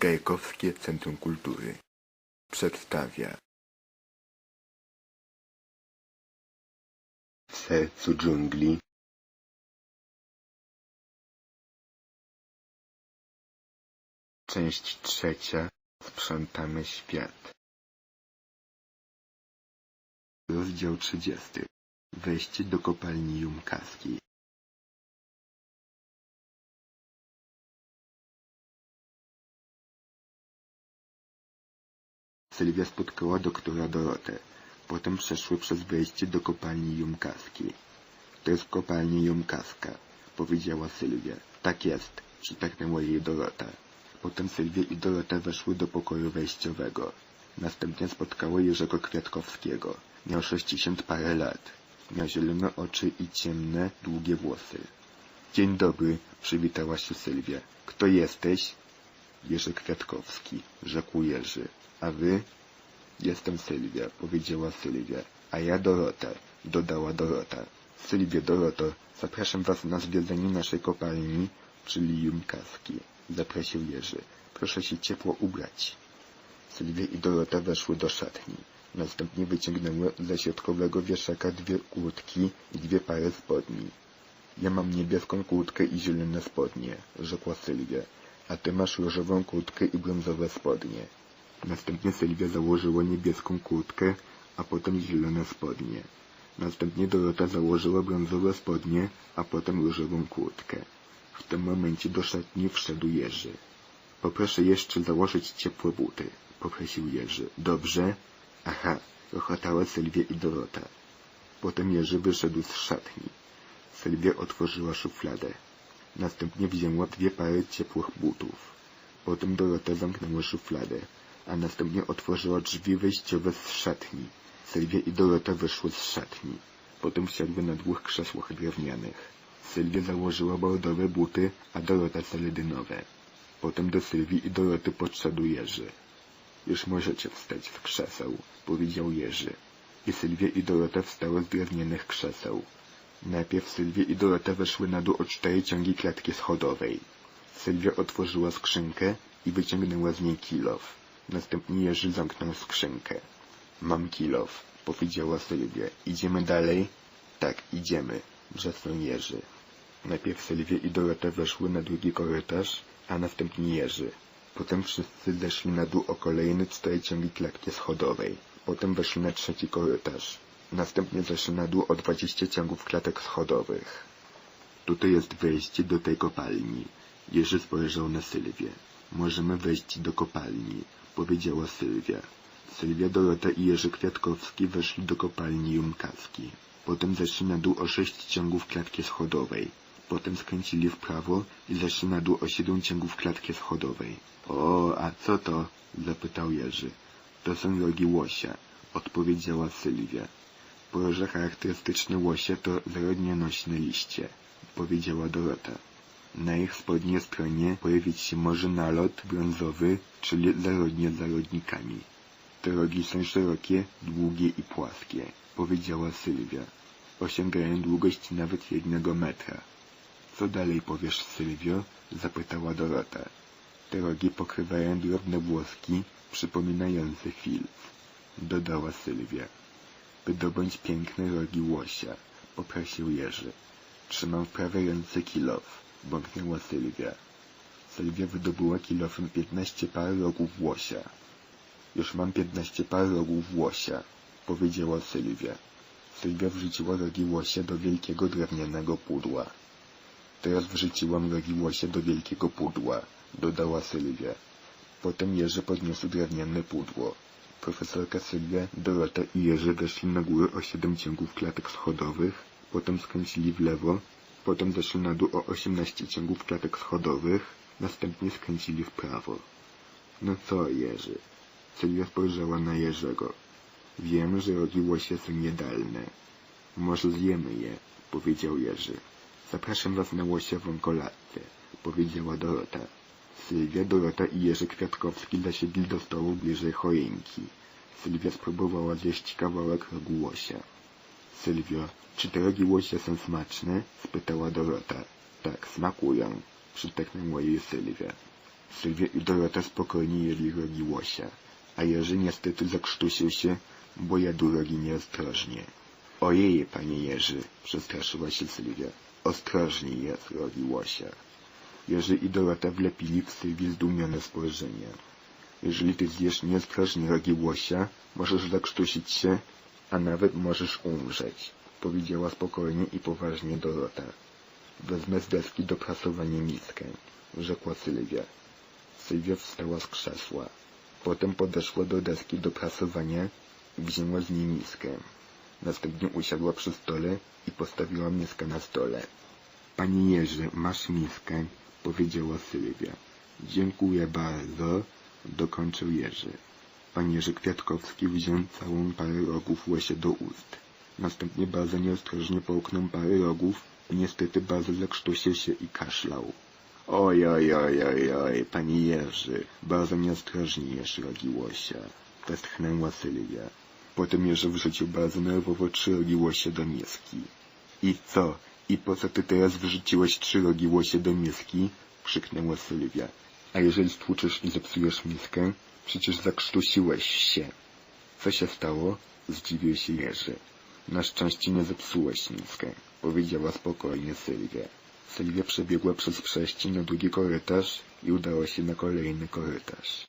Gajkowskie Centrum Kultury. Przedstawia. W sercu dżungli. Część trzecia. Sprzątamy świat. Rozdział trzydziesty. Wejście do kopalni Jumkaskiej Sylwia spotkała doktora Dorotę. Potem przeszły przez wejście do kopalni Jumkaskiej. To jest kopalnia Jumkaska, powiedziała Sylwia. Tak jest, przytaknęła jej Dorota. Potem Sylwia i Dorota weszły do pokoju wejściowego. Następnie spotkały Jerzego Kwiatkowskiego. Miał sześćdziesiąt parę lat. Miał zielone oczy i ciemne, długie włosy. Dzień dobry, przywitała się Sylwia. Kto jesteś? Jerzy Kwiatkowski, rzekł Jerzy. A wy? Jestem Sylwia, powiedziała Sylwia. A ja Dorota, dodała Dorota. Sylwia, Doroto, zapraszam was na zwiedzenie naszej kopalni, czyli Jumkaski. Zaprosił Jerzy. Proszę się ciepło ubrać. Sylwia i Dorota weszły do szatni. Następnie wyciągnęły ze środkowego wieszaka dwie kurtki i dwie pary spodni. Ja mam niebieską kurtkę i zielone spodnie, rzekła Sylwia, a ty masz różową kurtkę i brązowe spodnie. Następnie Sylwia założyła niebieską kurtkę, a potem zielone spodnie. Następnie Dorota założyła brązowe spodnie, a potem różową kurtkę. W tym momencie do szatni wszedł Jerzy. Poproszę jeszcze założyć ciepłe buty, poprosił Jerzy. Dobrze? Aha, rochotała Sylwia i Dorota. Potem Jerzy wyszedł z szatni. Sylwia otworzyła szufladę. Następnie wzięła dwie pary ciepłych butów. Potem Dorota zamknęła szufladę, a następnie otworzyła drzwi wejściowe z szatni. Sylwia i Dorota wyszły z szatni. Potem wsiadły na dwóch krzesłach drewnianych. Sylwia założyła bordowe buty, a Dorota seledynowe. Potem do Sylwii i Doroty podszedł Jerzy. Już możecie wstać z krzeseł, powiedział Jerzy. I Sylwia i Dorota wstały z drewnianych krzeseł. Najpierw Sylwia i Dorota weszły na dół o cztery ciągi klatki schodowej. Sylwia otworzyła skrzynkę i wyciągnęła z niej kilof. Następnie Jerzy zamknął skrzynkę. Mam kilof, powiedziała Sylwia. Idziemy dalej? Tak, idziemy, wrzasnął Jerzy. Najpierw Sylwia i Dorota weszły na drugi korytarz, a następnie Jerzy. Potem wszyscy zeszli na dół o kolejne cztery ciągi klatki schodowej. Potem weszli na trzeci korytarz. Następnie zeszli na dół o dwadzieścia ciągów klatek schodowych. Tutaj jest wejście do tej kopalni. Jerzy spojrzał na Sylwię. Możemy wejść do kopalni, powiedziała Sylwia. Sylwia, Dorota i Jerzy Kwiatkowski weszli do kopalni Jumkaski. Potem zeszli na dół o sześć ciągów klatki schodowej. Potem skręcili w prawo i zeszli na dół o siedem ciągów klatki schodowej. O, a co to? zapytał Jerzy. To są rogi łosia, odpowiedziała Sylwia. Poroże charakterystyczne łosie to zarodnionośne liście, powiedziała Dorota. Na ich spodniej stronie pojawić się może nalot brązowy, czyli zarodnie z zarodnikami. Te rogi są szerokie, długie i płaskie, powiedziała Sylwia. Osiągają długość nawet jednego metra. Co dalej powiesz, Sylwio? zapytała Dorota. Te rogi pokrywają drobne włoski przypominające filc, dodała Sylwia. Wydobądź piękne rogi łosia, poprosił Jerzy. Trzymam w prawej ręce kilof, bąknęła Sylwia. Sylwia wydobyła kilofem piętnaście par rogów łosia. Już mam piętnaście par rogów łosia, powiedziała Sylwia. Sylwia wrzuciła rogi łosia do wielkiego drewnianego pudła. Teraz wrzuciłam rogi łosia do wielkiego pudła, dodała Sylwia. Potem Jerzy podniósł drewniane pudło. Profesorka Sylwia, Dorota i Jerzy weszli na górę o siedem ciągów klatek schodowych, potem skręcili w lewo, potem zeszli na dół o osiemnaście ciągów klatek schodowych, następnie skręcili w prawo. No co, Jerzy? Sylwia spojrzała na Jerzego. Wiem, że rogi łosie są jadalne. Może zjemy je, powiedział Jerzy. Zapraszam was na łosiową kolację, powiedziała Dorota. Sylwia, Dorota i Jerzy Kwiatkowski zasiedli do stołu bliżej choinki. Sylwia spróbowała zjeść kawałek rogu łosia. Sylwio, czy te rogi łosia są smaczne? spytała Dorota. Tak, smakują, przytaknęła jej Sylwia. Sylwia i Dorota spokojnie jeli rogi łosia, a Jerzy niestety zakrztusił się, bo jadł rogi nieostrożnie. Ojej, panie Jerzy, przestraszyła się Sylwia. Ostrożnie jest rogi łosia. Jerzy i Dorota wlepili w Sylwii zdumione spojrzenie. Jeżeli ty zjesz nieostrożnie rogi łosia, możesz zakrztusić się, a nawet możesz umrzeć, powiedziała spokojnie i poważnie Dorota. Wezmę z deski do prasowania miskę, rzekła Sylwia. Sylwia wstała z krzesła. Potem podeszła do deski do prasowania i wzięła z niej miskę. Następnie usiadła przy stole i postawiła miskę na stole. Panie Jerzy, masz miskę, powiedziała Sylwia. Dziękuję bardzo, dokończył Jerzy. Pan Jerzy Kwiatkowski wziął całą parę rogów łosia do ust. Następnie bardzo nieostrożnie połknął parę rogów i niestety bardzo zakrztusił się i kaszlał. Oj, oj, oj, oj, oj, panie Jerzy, bardzo nieostrożnie jesz rogi łosia, westchnęła Sylwia. Potem Jerzy wrzucił bardzo nerwowo trzy rogi łosia do miski. I co? I po co ty teraz wrzuciłeś trzy rogi łosia do miski? krzyknęła Sylwia. A jeżeli stłuczesz i zepsujesz miskę, przecież zakrztusiłeś się. Co się stało? Zdziwił się Jerzy. Na szczęście nie zepsułeś miskę, powiedziała spokojnie Sylwia. Sylwia przebiegła przez przejście na drugi korytarz i udała się na kolejny korytarz.